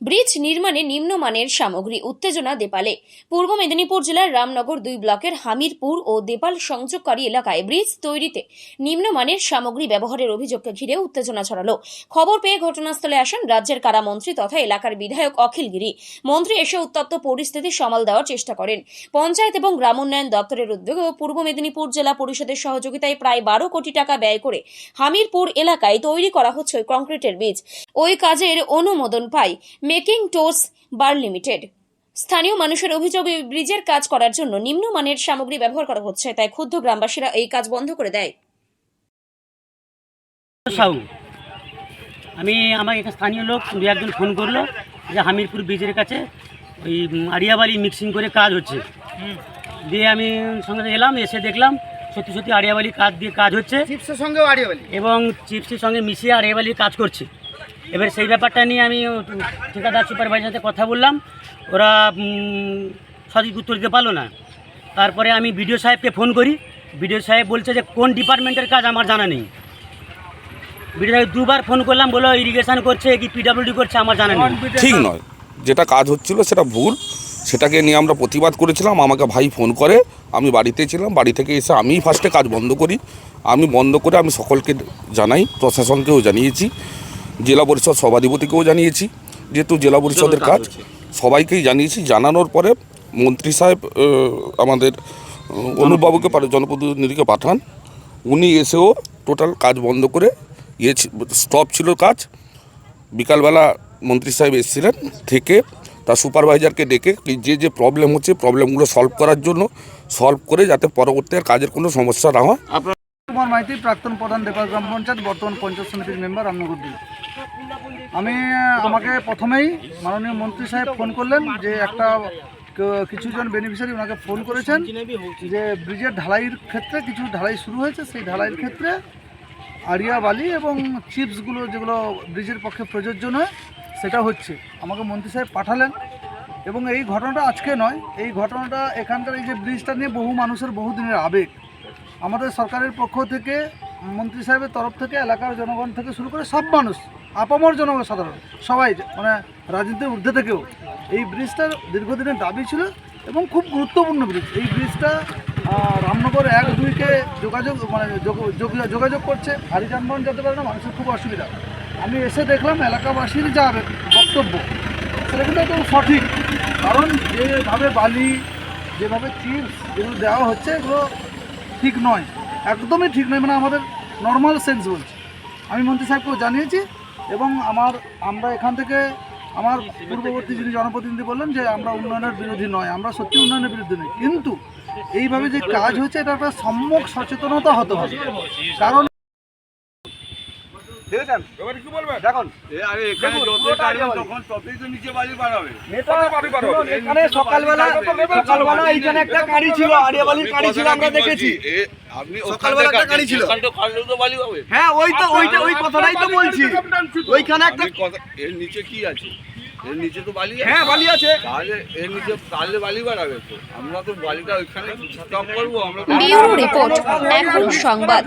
Bridge নির্মাণে নিম্নমানের সামগ্রী উত্তেজনা দেপালে। পূর্ব মেদিনীপুর জেলার রামনগর দুই ব্লকের হামিরপুর ও দেপাল সংযোগকারী এলাকায় ব্রিজ তৈরিতে নিম্নমানের সামগ্রী ব্যবহারের অভিযোগকে ঘিরে উত্তেজনা ছড়ালো। খবর পেয়ে ঘটনাস্থলে আসেন রাজ্যের কারামন্ত্রী তথা এলাকার বিধায়ক অখিল গিরি। মন্ত্রী এসে উত্তপ্ত পরিস্থিতি সামাল দেওয়ার চেষ্টা করেন। পঞ্চায়েত এবং গ্রাম উন্নয়ন দপ্তরের উদ্যোগে ও পূর্ব মেদিনীপুর জেলা পরিষদের সহযোগিতায় প্রায় বারো কোটি টাকা ব্যয় করে হামিরপুর এলাকায় তৈরি করা হচ্ছে কংক্রিটের বীজ ওই কাজের অনুমোদন পায় মেকিং টোস বার লিমিটেড। স্থানীয় মানুষের অভিযোগ ব্রিজের কাজ করার জন্য নিম্নমানের সামগ্রী ব্যবহার করা হচ্ছে তাই ক্ষুব্ধ গ্রামবাসীরা এই কাজ বন্ধ করে দেয়। সাউ আমি আমার এখানে স্থানীয় লোক দু একজন ফোন করল যে হামিরপুর ব্রিজের কাছে ওই আড়িয়াবালি মিক্সিং করে কাজ হচ্ছে। দিয়ে আমি সঙ্গে এলাম এসে দেখলাম সত্যি সত্যি আড়িয়াবালি কাজ দিয়ে কাজ হচ্ছে চিপসের সঙ্গেও আড়িয়ে বলি এবং চিপসের সঙ্গে মিশিয়ে আড়িয়াবালি কাজ করছে। এবার সেই ব্যাপারটা নিয়ে আমি ঠিকাদার সুপারভাইজার সাথে কথা বললাম। ওরা সঠিক উত্তর দিতে পারল না। তারপরে আমি বিডিও সাহেবকে ফোন করি। বিডিও সাহেব বলছে যে, কোন ডিপার্টমেন্টের কাজ আমার জানা নেই। বিডিও সাহেব দুবার ফোন করলাম বলো ইরিগেশন করছে কি পিডাব্লিউডি করছে আমার জানা নেই। ঠিক নয়। যেটা কাজ হচ্ছিল সেটা ভুল। সেটাকে নিয়ে আমরা প্রতিবাদ করেছিলাম। আমাকে ভাই ফোন করে, আমি বাড়িতে ছিলাম। বাড়ি থেকে এসে আমিই ফার্স্টে কাজ বন্ধ করি। আমি বন্ধ করে আমি সকলকে জানাই, প্রশাসনকেও জানিয়েছি। জেলা পরিষদ সভাধিপতিকেও জানিয়েছি যেহেতু জেলা পরিষদের কাজ সবাইকেই জানিয়েছি। জানানোর পরে মন্ত্রী সাহেব আমাদের অনুপবাবুকে জনপ্রতিনিধিকে পাঠান। উনি এসেও টোটাল কাজ বন্ধ করে ইয়ে স্টপ ছিল কাজ। বিকালবেলা মন্ত্রী সাহেব এসেছিলেন থেকে তার সুপারভাইজারকে ডেকে যে যে প্রবলেম হচ্ছে প্রবলেমগুলো সলভ করার জন্য সলভ করে যাতে পরবর্তী আর কাজের কোনো সমস্যা না হয়। কুমার মাইতি প্রাক্তন প্রধান দেপাল গ্রাম পঞ্চায়েত বর্তমান পঞ্চায়েত সমিতির মেম্বার রামনগর আমি আমাকে প্রথমেই মাননীয় মন্ত্রী সাহেব ফোন করলেন যে একটা কিছুজন বেনিফিশিয়ারি ওনাকে ফোন করেছেন যে ব্রিজের ঢালাইয়ের ক্ষেত্রে কিছু ঢালাই শুরু হয়েছে। সেই ঢালাইয়ের ক্ষেত্রে আরিয়া বালি এবং চিপসগুলো যেগুলো ব্রিজের পক্ষে প্রযোজ্য নয়, সেটা হচ্ছে। আমাকে মন্ত্রী সাহেব পাঠালেন এবং এই ঘটনাটা আজকে নয়, এই ঘটনাটা এখানকার এই যে ব্রিজটা নিয়ে বহু মানুষের বহু দিনের আবেগ। আমাদের সরকারের পক্ষ থেকে, মন্ত্রী সাহেবের তরফ থেকে, এলাকার জনগণ থেকে শুরু করে সব মানুষ আপামর জনগণ সাধারণ। সবাই মানে রাজনীতির ঊর্ধ্বে থেকেও। এই ব্রিজটার দীর্ঘদিনের দাবি ছিল এবং খুব গুরুত্বপূর্ণ ব্রিজ। এই ব্রিজটা রামনগর এক দুইকে যোগাযোগ মানে যোগ- যোগ- যোগাযোগ করছে। ভারী যানবাহন যেতে পারে না, মানুষের খুব অসুবিধা। আমি এসে দেখলাম এলাকাবাসীর যা বক্তব্য, সেটা কিন্তু একদম সঠিক। কারণ যেভাবে বালি, যেভাবে চিপস যেগুলো দেওয়া হচ্ছে, এগুলো ঠিক নয়। একদমই ঠিক নয় মানে আমাদের নর্মাল সেন্স বলছে। আমি মন্ত্রী সাহেবকেও জানিয়েছি এবং আমার, আমরা এখান থেকে আমার পূর্ববর্তী যিনি জনপ্রতিনিধি বললেন যে আমরা উন্নয়নের বিরোধী নয়, আমরা সত্যি উন্নয়নের বিরুদ্ধে নই কিন্তু এইভাবে যে কাজ হচ্ছে এটা একটা সম্যক সচেতনতা হতে হবে। কারণ দেখেছেন? দেখুন। আরে এখানে যত কাটবে তখন ততই তো নিচে বালি বাড়াবে এখানে সকালবেলা সকালবেলা এইখানে একটা গাড়ি ছিল আরিয়াবালির গাড়ি ছিল আমরা দেখেছি। সকালবেলা একটা গাড়ি ছিল। তো হ্যাঁ ওই তো ওইটা ওই কথাটাই তো বলছি। ওইখানে একটা কথা- এর নিচে কি আছে? এর নিচে তো বালি আছে। হ্যাঁ বালি আছে। তাহলে এর নিচে তাহলে বালি বাড়াবে তো। আমরা তো বালিটা ওইখানে স্টপ করব আমরা রিপোর্ট এখন সংবাদ।